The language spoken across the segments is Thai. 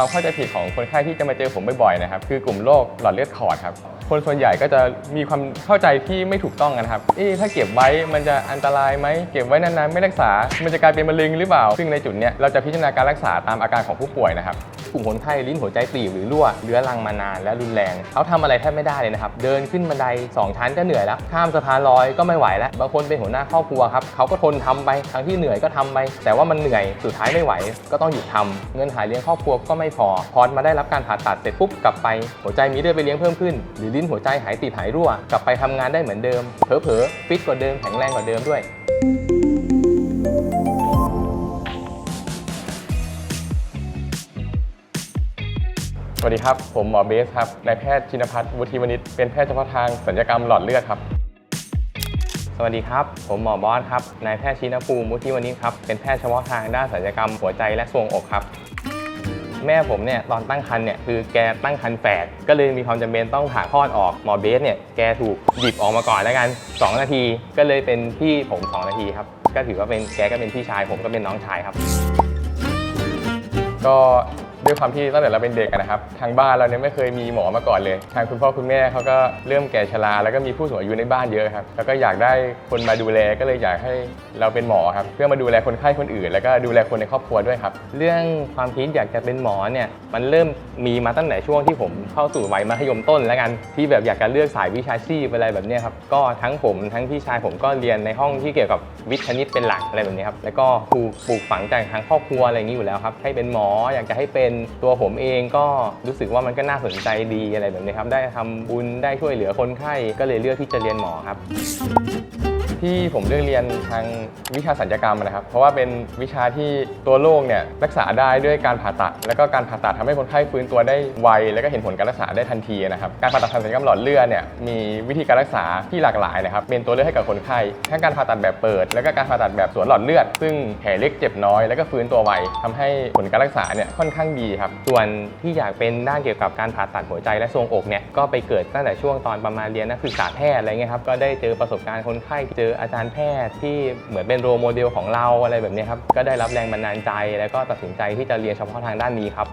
ความเข้าใจผิดของคนไข้ที่จะมาเจอผมบ่อยๆนะครับคือกลุ่มโรคหลอดเลือดขอดครับคนส่วนใหญ่ก็จะมีความเข้าใจที่ไม่ถูกต้องกันครับเอ๊ะถ้าเก็บไว้มันจะอันตรายไหมเก็บไว้นานๆไม่รักษา มันจะกลายเป็นมะเร็งหรือเปล่า ซึ่งในจุดเนี้ยเราจะพิจารณาการรักษาตามอาการของผู้ป่วยนะครับกลุ่มคนไข้ลิ้นหัวใจตีบหรือรั่วเรื้อรังมานานและรุนแรงเขาทำอะไรแทบไม่ได้เลยนะครับ เดินขึ้นบันได 2 ชั้นก็เหนื่อยแล้ว ข้ามสะพานลอยก็ไม่ไหวแล้ว บางคนเป็นหัวหน้าครอบครัวครับเขาก็ทนทำไปทั้งที่เหนื่อยก็ทำไป แต่ว่ามันเหนื่อยสุดท้ายไม่ไหว ก็ต้องหยุดทำเงินหาเลี้ยงครอบครัวก็ไม่พอ พอมาได้รับการผ่าตัดเสร็จปุ๊บกลับไปหัวใจมีเลือดไปเลี้ยงเพิ่มขึ้น หรือลิ้นหัวใจหายติดหายรั่ว กลับไปทำงานได้เหมือนเดิมเผลอๆฟิตกว่าเดิมแข็งแรงกว่าเดิมด้วยสวัสดีครับ ผมหมอเบสครับ นายแพทย์ชินพัฒน์วุฒิวณิชเป็นแพทย์เฉพาะทางศัลยกรรมหลอดเลือดครับ สวัสดีครับ ผมหมอบอสครับ นายแพทย์ชินภูมิมุทิวณิชครับ เป็นแพทย์เฉพาะทางด้านศัลยกรรมหัวใจและทรวงอกครับ แม่ผมเนี่ยตอนตั้งครรภ์เนี่ยคือแกตั้งครรภ์แฝดก็เลยมีความจำเป็นต้องผ่าคลอดออกหมอเบสเนี่ยแกถูกหยิบออกมาก่อนแล้วกัน 2 นาทีก็เลยเป็นพี่ผม2นาทีครับก็ถือว่าเป็นแกก็เป็นพี่ชายผมก็เป็นน้องชายครับ ก็ ด้วยความที่ตั้งแต่เราเป็นเด็กอะนะครับทางบ้านเราเนี่ยไม่เคยมีหมอมาก่อนเลย ทางคุณพ่อคุณแม่เขาก็เริ่มแก่ชราแล้วก็มีผู้สูงอายุในบ้านเยอะครับแล้วก็อยากได้คนมาดูแลก็เลยอยากให้เราเป็นหมอครับเพื่อมาดูแลคนไข้คนอื่น แล้วก็ดูแลคนในครอบครัวด้วยครับเรื่องความคิดอยากจะเป็นหมอเนี่ยมันเริ่มมีมาตั้งแต่ช่วงที่ผมเข้าสู่วัยมัธยมต้นแล้วกันที่แบบอยากจะเลือกสายวิชาชีพอะไรแบบเนี้ยครับก็ทั้งผมทั้งพี่ชายผมก็เรียนในห้องที่เกี่ยวกับวิทย์คณิตเป็นหลักอะไรแบบนี้ครับแล้วก็ปลูกฝังจากทางครอบครัวอะไรอย่างนี้อยู่แล้วครับให้เป็นหมออยากจะให้เป็นตัวผมเองก็รู้สึกว่ามันก็น่าสนใจดีอะไรแบบนี้ครับ ได้ทำบุญได้ช่วยเหลือคนไข้ก็เลยเลือกที่จะเรียนหมอครับ ที่ผมเลือกเรียนทางวิชาสัญญกรรมนะครับ เพราะว่าเป็นวิชาที่ตัวโรคเนี่ยรักษาได้ด้วยการผ่าตัด แล้วก็การผ่าตัดทำให้คนไข้ฟื้นตัวได้ไว แล้วก็เห็นผลการรักษาได้ทันทีนะครับการผ่าตัดทางศัลยกรรมหลอดเลือดเนี่ยมีวิธีการรักษาที่หลากหลายนะครับเป็นตัวเลือกให้กับคนไข้ทั้งการผ่าตัดแบบเปิด แล้วก็การผ่าตัดแบบสวนหลอดเลือด ซึ่งแผลเล็กเจ็บน้อยแล้วก็ฟื้นตัวไวทำให้ผลการรักษาเนี่ยค่อนข้างดีครับส่วนที่อยากเป็นด้านเกี่ยวกับการผ่าตัดหัวใจและทรวงอกเนี่ยก็ไปเกิดตั้งแต่ช่วงตอนประมาณเรียนนักศึกษาแพทย์อะไรเงี้ยครับก็ได้เจอประสบการณ์คนไข้เจออาจารย์แพทย์ที่เหมือนเป็นโรโมเดลของเราอะไรแบบนี้ครับ ก็ได้รับแรงบันดาลใจ แล้วก็ตัดสินใจที่จะเรียนเฉพาะทางด้านนี้ครับ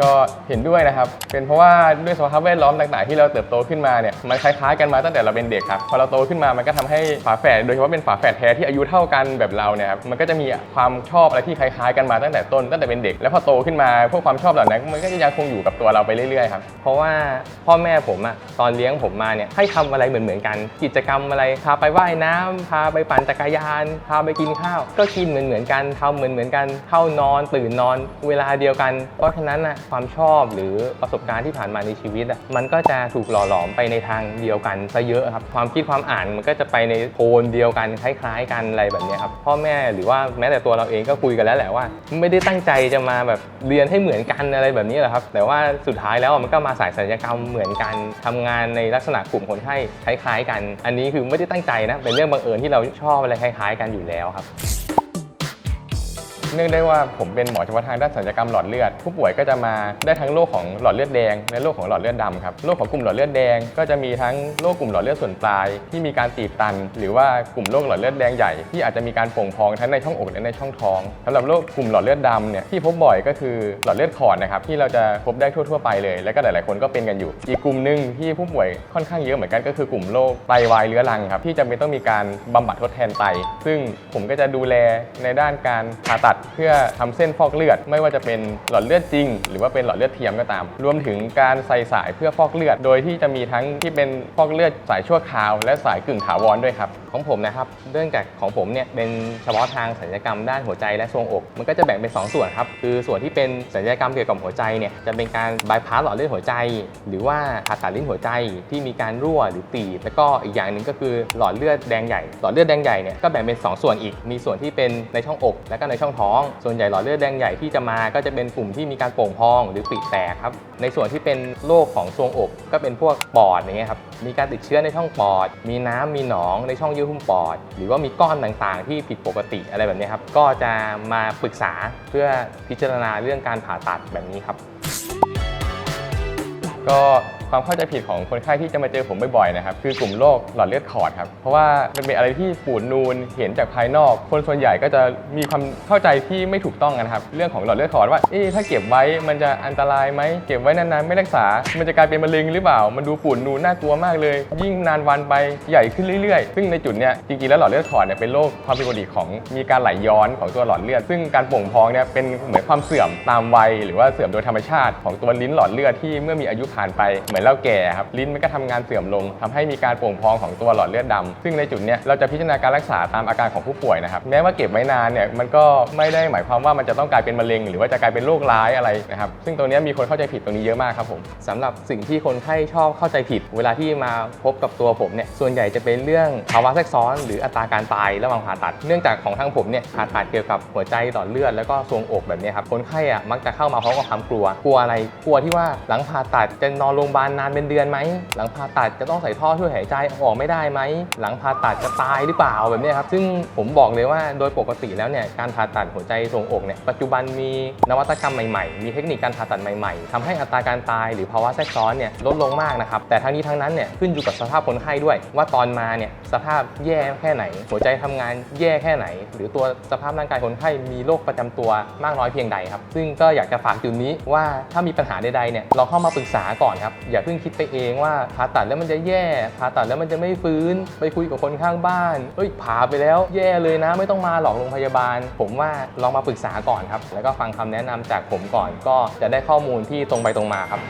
ก็เห็นด้วยนะครับ เป็นเพราะว่าด้วยสภาพแวดล้อมต่างๆ ที่เราเติบโตขึ้นมาเนี่ย มันคล้ายๆกันมาตั้งแต่เราเป็นเด็กครับ พอเราโตขึ้นมา มันก็ทำให้ฝาแฝด โดยเฉพาะเป็นฝาแฝดแท้ที่อายุเท่ากันแบบเราเนี่ยครับ มันก็จะมีความชอบอะไรที่คล้ายๆกันมาตั้งแต่ต้นตั้งแต่เป็นเด็ก แล้วพอโตขึ้นมาพวกความชอบเหล่านั้นมันก็จะยังคงอยู่กับตัวเราไปเรื่อยๆครับ เพราะว่าพ่อแม่ผมอะตอนเลี้ยงผมมาเนี่ยให้ทำอะไรเหมือนๆกัน กิจกรรมอะไร พาไปว่ายน้ำพาไปปั่นจักรยาน พาไปกินข้าว ก็กินเหมือนๆกันทำเหมือนๆกัน เข้านอนตื่นนอน เวลาเดียวกัน เพราะฉะนั้นอะความชอบหรือประสบการณ์ที่ผ่านมาในชีวิตอะมันก็จะถูกหล่อหลอมไปในทางเดียวกันซะเยอะครับความคิดความอ่านมันก็จะไปในโทนเดียวกันคล้าย ๆ กันอะไรแบบนี้ครับพ่อแม่หรือว่าแม้แต่ตัวเราเองก็คุยกันแล้วแหละว่า ไม่ได้ตั้งใจจะมาแบบเรียนให้เหมือนกันอะไรแบบนี้แหละครับ แต่ว่าสุดท้ายแล้วมันก็มาสายศัลยกรรมเหมือนกันทำงานในลักษณะกลุ่มคนไข้คล้าย ๆ กัน อันนี้คือไม่ได้ตั้งใจนะเป็นเรื่องบังเอิญที่เราชอบอะไรคล้าย ๆ กันอยู่แล้วครับ เนื่องได้ว่าผมเป็นหมอเฉพาะทางด้านศัลยกรรมหลอดเลือด ผู้ป่วยก็จะมาได้ทั้งโรคของหลอดเลือดแดงและโรคของหลอดเลือดดำครับโรคของกลุ่มหลอดเลือดแดงก็จะมีทั้งโรคกลุ่มหลอดเลือดส่วนปลาย ที่มีการตีบตัน หรือว่ากลุ่มโรคหลอดเลือดแดงใหญ่ที่อาจจะมีการโป่งพองทั้งในช่องอกและในช่องท้องสำหรับโรคกลุ่มหลอดเลือดดำเนี่ยที่พบบ่อยก็คือหลอดเลือดขอดนะครับที่เราจะพบได้ทั่วๆไปเลย และก็หลาย ๆ คนก็เป็นกันอยู่ อีกกลุ่มหนึ่งที่ผู้ป่วยค่อนข้างเยอะเหมือนกันก็คือกลุ่มโรคไตวายเรื้อรังครับที่จำเป็นต้องมีการบำบัดทดแทนไต ซึ่งผมก็จะดูแลในด้านการผ่าตัดเพื่อทำเส้นฟอกเลือด ไม่ว่าจะเป็นหลอดเลือดจริง หรือว่าเป็นหลอดเลือดเทียมก็ตาม รวมถึงการใส่สายเพื่อฟอกเลือด โดยที่จะมีทั้งที่เป็นฟอกเลือดสายชั่วคราว และสายกึ่งถาวรด้วยครับ ของผมนะครับ เรื่องจากของผมเนี่ยเป็นเฉพาะทางศัลยกรรมด้านหัวใจและทรวงอก มันก็จะแบ่งเป็น 2 ส่วนครับ คือส่วนที่เป็นศัลยกรรมเกี่ยวกับหัวใจเนี่ยจะเป็นการบายพาสหลอดเลือดหัวใจ หรือว่าผ่าตัดลิ้นหัวใจที่มีการรั่วหรือตีบแล้วก็อีกอย่างหนึ่งก็คือหลอดเลือดแดงใหญ่ หลอดเลือดแดงใหญ่เนี่ยก็แบ่งเป็น 2 ส่วนอีก มีส่วนที่เป็นในช่องอก และก็ในช่องท้อง ส่วนใหญ่หลอดเลือดแดงใหญ่ที่จะมาก็จะเป็นกลุ่มที่มีการโป่งพองหรือปริแตกครับ ในส่วนที่เป็นโรคของทรวงอก ก็เป็นพวกปอดอย่างเงี้ยครับ มีการติดเชื้อในช่องปอด มีน้ำมีหนองในช่องเที่หุ้มปอด หรือว่ามีก้อนต่างๆ ที่ผิดปกติอะไรแบบนี้ครับ ก็จะมาปรึกษาเพื่อพิจารณาเรื่องการผ่าตัดแบบนี้ครับ ก็ ความเข้าใจผิดของคนไข้ที่จะมาเจอผมบ่อยๆนะครับคือกลุ่มโรคหลอดเลือดขอดครับเพราะว่ามันเป็นอะไรที่ปูดนูนเห็นจากภายนอก คนส่วนใหญ่ก็จะมีความเข้าใจที่ไม่ถูกต้องกันครับเรื่องของหลอดเลือดขอดว่าเอ๊ะถ้าเก็บไว้มันจะอันตรายไหมเก็บไว้นานๆไม่รักษา มันจะกลายเป็นมะเร็งหรือเปล่า มันดูปูดนูนน่ากลัวมากเลย ยิ่งนานวันไปใหญ่ขึ้นเรื่อยๆ ซึ่งในจุดเนี้ยจริงๆแล้วหลอดเลือดขอดเนี่ยเป็นโรคความผิดปกติของมีการไหลย้อนของตัวหลอดเลือด ซึ่งการป่งพองเนี่ยเป็นเหมือนความเสื่อมตามวัย หรือว่าเสื่อมโดยธรรมชาติของตัวลิ้นหลอดเลือดที่เมื่อมีอายุผ่านไปเหมือนเราแก่ครับลิ้นมันก็ทำงานเสื่อมลงทำให้มีการโป่งพองของตัวหลอดเลือดดำซึ่งในจุดเนี้ยเราจะพิจารณาการรักษาตามอาการของผู้ป่วยนะครับแม้ว่าเก็บไว้นานเนี่ยมันก็ไม่ได้หมายความว่ามันจะต้องกลายเป็นมะเร็ง หรือว่าจะกลายเป็นโรคร้ายอะไรนะครับซึ่งตรงนี้มีคนเข้าใจผิดตรงนี้เยอะมากครับผมสำหรับสิ่งที่คนไข้ชอบเข้าใจผิด เวลาที่มาพบกับตัวผมเนี่ยส่วนใหญ่จะเป็นเรื่องภาวะแทรกซ้อน หรืออัตราการตายระหว่างผ่าตัด เนื่องจากของทางผมเนี่ยผ่าตัดเกี่ยวกับหัวใจหลอดเลือดแล้วก็ทรวงอกแบบนี้ครับคนไข้อะมักจะเข้ามาพร้อมกับความกลัว กลัวอะไรกลัวที่ว่าหลังผ่าตัดจะนอนโรงพยาบาลนานเป็นเดือนไหม หลังผ่าตัดจะต้องใส่ท่อช่วยหายใจออกไม่ได้ไหม หลังผ่าตัดจะตายหรือเปล่าแบบนี้ครับ ซึ่งผมบอกเลยว่าโดยปกติแล้วเนี่ยการผ่าตัดหัวใจทรวงอกเนี่ยปัจจุบันมีนวัตกรรมใหม่ๆ มีเทคนิคการผ่าตัดใหม่ๆทำให้อัตราการตายหรือภาวะแทรกซ้อนเนี่ยลดลงมากนะครับ แต่ทั้งนี้ทั้งนั้นเนี่ยขึ้นอยู่กับสภาพคนไข้ด้วย ว่าตอนมาเนี่ยสภาพแย่แค่ไหน หัวใจทำงานแย่แค่ไหน หรือตัวสภาพร่างกายคนไข้มีโรคประจำตัวมากน้อยเพียงใดครับ ซึ่งก็อยากจะฝากจุดนี้ว่าถ้ามีปัญหาใดๆเนี่ยเราเข้ามาปรึกษาก่อนครับอย่าเพิ่งคิดไปเองว่าผ่าตัดแล้วมันจะแย่ผ่าตัดแล้วมันจะไม่ฟื้น ไปคุยกับคนข้างบ้านเอ้ยผ่าไปแล้ว แย่เลยนะ ไม่ต้องมาหลอกโรงพยาบาล ผมว่าลองมาปรึกษาก่อนครับ แล้วก็ฟังคำแนะนำจากผมก่อนก็จะได้ข้อมูลที่ตรงไปตรงมาครับ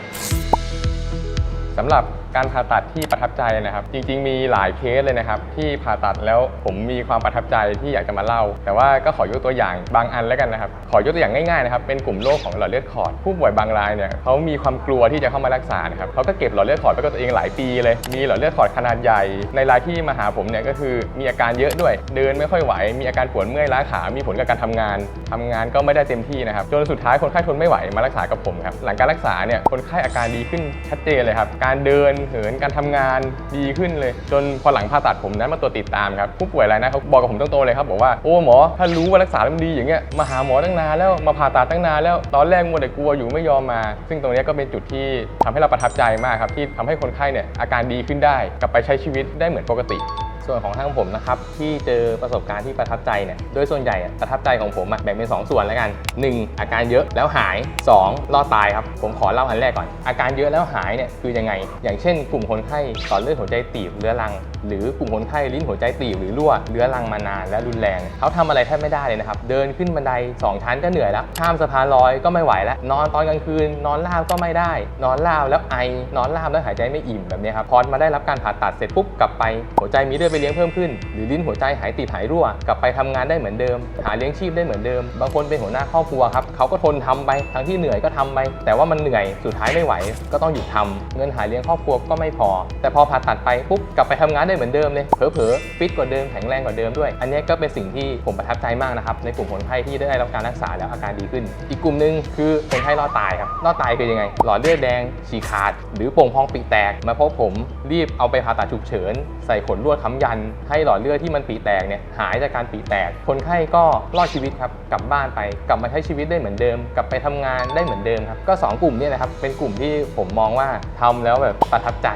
สำหรับ การผ่าตัดที่ประทับใจนะครับ จริง ๆ มีหลายเคสเลยนะครับ ที่ผ่าตัดแล้วผมมีความประทับใจที่อยากจะมาเล่า แต่ว่าก็ขอยกตัวอย่างบางอันแล้วกันนะครับ ขอยกตัวอย่างง่ายๆนะครับเป็นกลุ่มโรคของหลอดเลือดขอด ผู้ป่วยบางรายเนี่ยเขามีความกลัวที่จะเข้ามารักษานะครับเขาก็เก็บหลอดเลือดขอดไว้กับตัวเองหลายปีเลย มีหลอดเลือดขอดขนาดใหญ่ ในรายที่มาหาผมเนี่ยก็คือมีอาการเยอะด้วย เดินไม่ค่อยไหว มีอาการปวดเมื่อยล้าขา มีผลกับการทำงานทำงานก็ไม่ได้เต็มที่นะครับจนสุดท้ายคนไข้ทนไม่ไหวมารักษากับผมครับหลังการรักษาเนี่ยคนไข้อาการดีขึ้นชัดเจนเลยครับการเดินเหินการทำงานดีขึ้นเลย จนพอหลังผ่าตัดผมนั้นมาตัวติดตามครับผู้ป่วยรายนั้นเขาบอกกับผมตรงๆเลยครับบอกว่าโอ้หมอถ้ารู้ว่ารักษาแล้วมันดีอย่างเงี้ยมาหาหมอตั้งนานแล้วมาผ่าตัดตั้งนานแล้วตอนแรกมัวแต่กลัวอยู่ไม่ยอมมา ซึ่งตรงนี้ก็เป็นจุดที่ทำให้เราประทับใจมากครับที่ทำให้คนไข้เนี่ยอาการดีขึ้นได้กลับไปใช้ชีวิตได้เหมือนปกติ ส่วนของทางผมนะครับที่เจอประสบการณ์ที่ประทับใจเนี่ยโดยส่วนใหญ่ประทับใจของผมแบ่งเป็น 2 ส่วนแล้วกัน 1. อาการเยอะแล้วหาย 2. รอดตายครับ ผมขอเล่าอันแรกก่อน อาการเยอะแล้วหายเนี่ยคือยังไง อย่างเช่น กลุ่มคนไข้ต่อเลือดหัวใจตีบเรื้อรัง หรือกลุ่มคนไข้ลิ้นหัวใจตีบหรือรั่วเรื้อรังมานานและรุนแรงเขาทำอะไรแทบไม่ได้เลยนะครับเดินขึ้นบันไดสองชั้นก็เหนื่อยแล้วข้ามสะพานลอยก็ไม่ไหวแล้ว นอนตอนกลางคืน นอนราบก็ไม่ได้ นอนราบแล้วไอนอนราบแล้วหายใจไม่อิ่มแบบนี้ครับพอมาได้รับการผ่าตัดเสร็จปุ๊บกลับไปหัวใจมีเลือดไปเลี้ยงเพิ่มขึ้น หรือลิ้นหัวใจหายติดหายรั่ว กลับไปทำงานได้เหมือนเดิม หาเลี้ยงชีพได้เหมือนเดิม บางคนเป็นหัวหน้าครอบครัวครับเขาก็ทนทำไปทั้งที่เหนื่อยก็ทำไป แต่ว่ามันเหนื่อยสุดท้ายไม่ไหว ก็ต้องหยุดทำเงินหาเลี้ยงครอบครัวก็ไม่พอ แต่พอผ่าตัดไปปุ๊บกลับไปทำงานได้ได้เหมือนเดิมเลยเผลอๆฟิตกว่าเดิมแข็งแรงกว่าเดิมด้วย อันนี้ก็เป็นสิ่งที่ผมประทับใจมากนะครับในกลุ่มคนไข้ที่ได้รับการรักษาแล้วอาการดีขึ้น อีกกลุ่มหนึ่งคือคนไข้รอดตายครับรอดตายคือยังไง หลอดเลือดแดงฉีกขาด หรือโป่งพองปีแตก มาพบผมรีบเอาไปผ่าตัดฉุกเฉิน ใส่ขนลวดค้ำยัน ให้หลอดเลือดที่มันปีแตกเนี่ยหายจากการปีแตก คนไข้ก็รอดชีวิตครับกลับบ้านไปกลับมาใช้ชีวิตได้เหมือนเดิม กลับไปทำงานได้เหมือนเดิมครับก็สองกลุ่มนี่นะครับเป็นกลุ่มที่ผมมองว่าทำแล้วแบบประทับใจ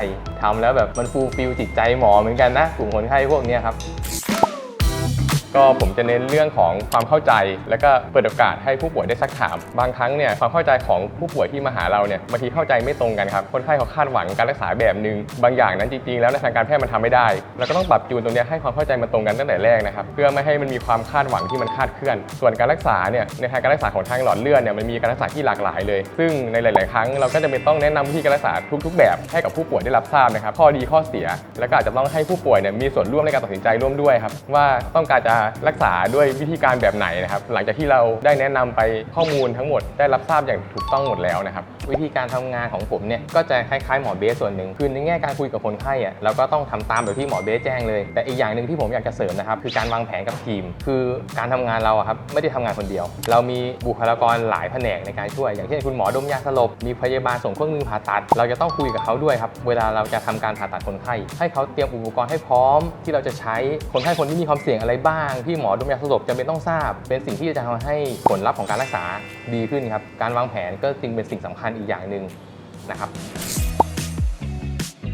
ทำแล้วแบบมันฟูลฟิลจิตใจหมอเหมือนกันนะ กลุ่มคนไข้พวกนี้ครับ ก็ผมจะเน้นเรื่องของความเข้าใจ แล้วก็เปิดโอกาสให้ผู้ป่วยได้ซักถาม บางครั้งเนี่ยความเข้าใจของผู้ป่วยที่มาหาเราเนี่ยบางทีเข้าใจไม่ตรงกันครับคนไข้เขาคาดหวังการรักษาแบบหนึ่งบางอย่างนั้นจริงๆ แล้วในทางการแพทย์มันทำไม่ได้เราก็ต้องปรับจูนตรงนี้ให้ความเข้าใจมันตรงกันตั้งแต่แรกนะครับเพื่อไม่ให้มันมีความคาดหวังที่มันคาดเคลื่อน ส่วนการรักษาเนี่ยในทางการรักษาของทางหลอดเลือดเนี่ยมันมีการรักษาที่หลากหลายเลย ซึ่งในหลาย ๆ ครั้งเราก็จะเป็นต้องแนะนำวิธีการรักษาทุก ๆ แบบให้กับผู้ป่วยได้รับทราบนะครับข้อดีข้อเสีย แล้วก็อาจจะต้องให้ผู้ป่วยเนี่ยมีส่วนร่วมในการตัดสินใจร่วมด้วยครับว่าต้องการจะรักษาด้วยวิธีการแบบไหนนะครับ หลังจากที่เราได้แนะนำไปข้อมูลทั้งหมดได้รับทราบอย่างถูกต้องหมดแล้วนะครับ วิธีการทำงานของผมเนี่ยก็จะคล้ายๆหมอเบสส่วนหนึ่งคือในแง่การคุยกับคนไข้อะเราก็ต้องทำตามแบบที่หมอเบสแจ้งเลย แต่อีกอย่างหนึ่งที่ผมอยากจะเสริมนะครับคือการวางแผนกับทีม คือการทำงานเราครับไม่ได้ทำงานคนเดียว เรามีบุคลากรหลายแผนกในการช่วย อย่างเช่นคุณหมอดมยาสลบมีพยาบาลส่งเครื่องมือผ่าตัด เราจะต้องคุยกับเขาด้วยครับเวลาเราจะทำการผ่าตัดคนไข้ให้เขาเตรียมอุปกรณ์ให้พร้อมที่เราจะใช้คนไข้คนที่มีความเสี่ยงอะไรบ้างที่หมอดมยาสลบจำเป็นต้องทราบ เป็นสิ่งที่จะทำให้ผลลัพธ์ของการรักษาดีขึ้นครับ การวางแผนก็จึงเป็นสิ่งสำคัญอีกอย่างหนึ่งนะครับ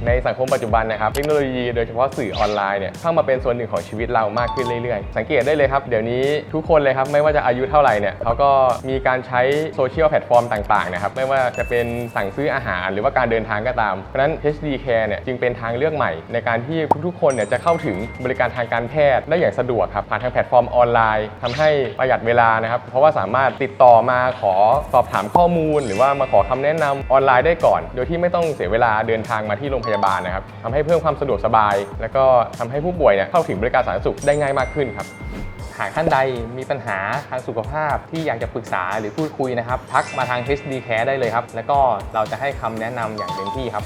ในสังคมปัจจุบันนะครับเทคโนโลยีโดยเฉพาะสื่อออนไลน์เนี่ยเข้ามาเป็นส่วนหนึ่งของชีวิตเรามากขึ้นเรื่อยๆ สังเกตได้เลยครับ เดี๋ยวนี้ทุกคนเลยครับ ไม่ว่าจะอายุเท่าไหร่เนี่ยเขาก็มีการใช้โซเชียลแพลตฟอร์มต่างๆนะครับไม่ว่าจะเป็นสั่งซื้ออาหารหรือว่าการเดินทางก็ตาม เพราะฉะนั้น HD Care เนี่ยจึงเป็นทางเลือกใหม่ ในการที่ทุกๆคนเนี่ยจะเข้าถึงบริการทางการแพทย์ได้อย่างสะดวกครับผ่านทางแพลตฟอร์มออนไลน์ทำให้ประหยัดเวลานะครับเพราะว่าสามารถติดต่อมาขอสอบถามข้อมูล หรือว่ามาขอคำแนะนำออนไลน์ได้ก่อน โดยที่ไม่ต้องเสียเวลาเดินทางมาที่โรงพยาบาลนะครับทำให้เพิ่มความสะดวกสบาย แล้วก็ทำให้ผู้ป่วยเนี่ยเข้าถึงบริการสาธารณสุขได้ง่ายมากขึ้นครับหากท่านใดมีปัญหาทางสุขภาพที่อยากจะปรึกษาหรือพูดคุยนะครับ ทักมาทาง HD Care ได้เลยครับ แล้วก็เราจะให้คำแนะนำอย่างเต็มที่ครับ